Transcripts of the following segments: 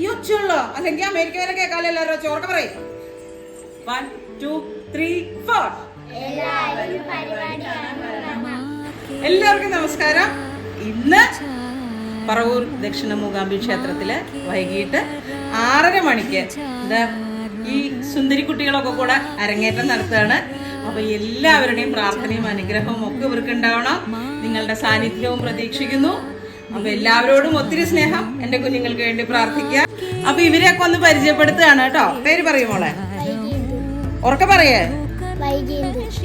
ഈ അല്ലെങ്കിൽ അമേരിക്ക വരെ കേൾക്കാലോ എല്ലാവരും ചോർക്ക പറയും. വൺ ടു ത്രീ ഫോർ എല്ലാവർക്കും നമസ്കാരം. ഇന്ന് പറവൂർ ദക്ഷിണ മൂകാംബി ക്ഷേത്രത്തിൽ വൈകിട്ട് ആറര മണിക്ക് ഈ സുന്ദരി കുട്ടികളൊക്കെ കൂടെ അരങ്ങേറ്റം നടത്തുകയാണ്. അപ്പൊ എല്ലാവരുടെയും പ്രാർത്ഥനയും അനുഗ്രഹവും ഒക്കെ ഇവർക്ക് ഉണ്ടാവണം. നിങ്ങളുടെ സാന്നിധ്യവും പ്രതീക്ഷിക്കുന്നു. അപ്പൊ എല്ലാവരോടും ഒത്തിരി സ്നേഹം എന്റെ കുഞ്ഞുങ്ങൾക്ക് വേണ്ടി പ്രാർത്ഥിക്കുക. അപ്പൊ ഇവരെയൊക്കെ ഒന്ന് പരിചയപ്പെടുത്തുകയാണ് കേട്ടോ. പേര് പറയും മോളെ. ഉറക്കെ പറയേ.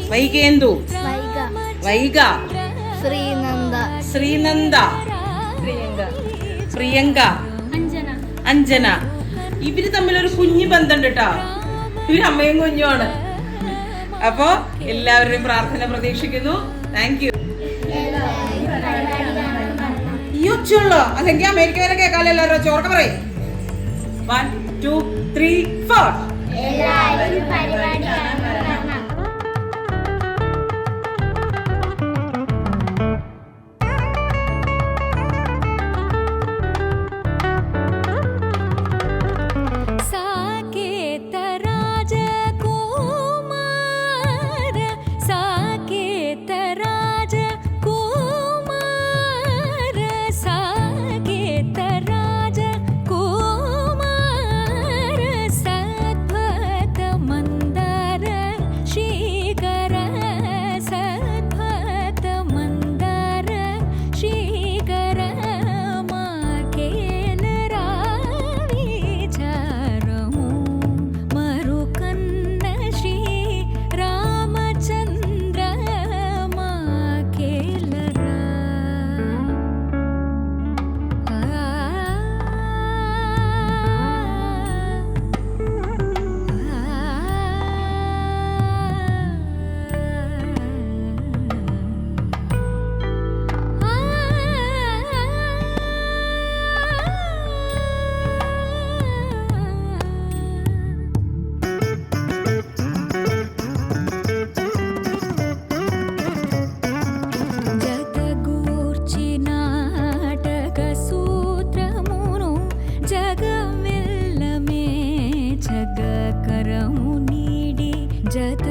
വൈകേന്ദു. വൈക ശ്രീനന്ദ. ശ്രീനന്ദ. പ്രിയങ്ക. പ്രിയങ്ക. അഞ്ജന. അഞ്ജന. ഇവർ തമ്മിൽ ഒരു കുഞ്ഞു ബന്ധമുണ്ട് കേട്ടോ. ഇവർ അമ്മയും കുഞ്ഞുമാണ്. അപ്പോ എല്ലാവരുടെയും പ്രാർത്ഥന പ്രതീക്ഷിക്കുന്നു. താങ്ക് യു ഈ ഒച്ചുള്ളോ അല്ലെങ്കിൽ അമേരിക്ക വരെ കേൾക്കാലോ എല്ലാവരും ചോർക്ക പറയും. വൺ ടു ത്രീ ഫോർ എല്ലാവരും പരിപാടി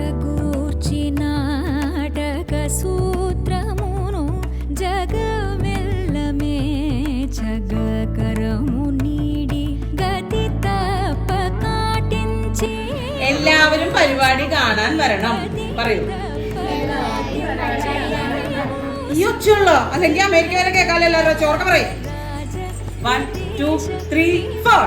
జతగూర్చి నాటక సూత్రమును జగమెల్లమే జగకరము నీడి గతి తప్ప కాటించి എല്ലാവരും പരിപാടി കാണാൻ വരണം പറയൂ ഈ ഒച്ചുള്ളോ അല്ലെങ്കിൽ അമേരിക്ക വരെ കേൾക്കാലോ എല്ലാവരും ചോർക്ക പറയും വൺ ടു ത്രീ ഫോർ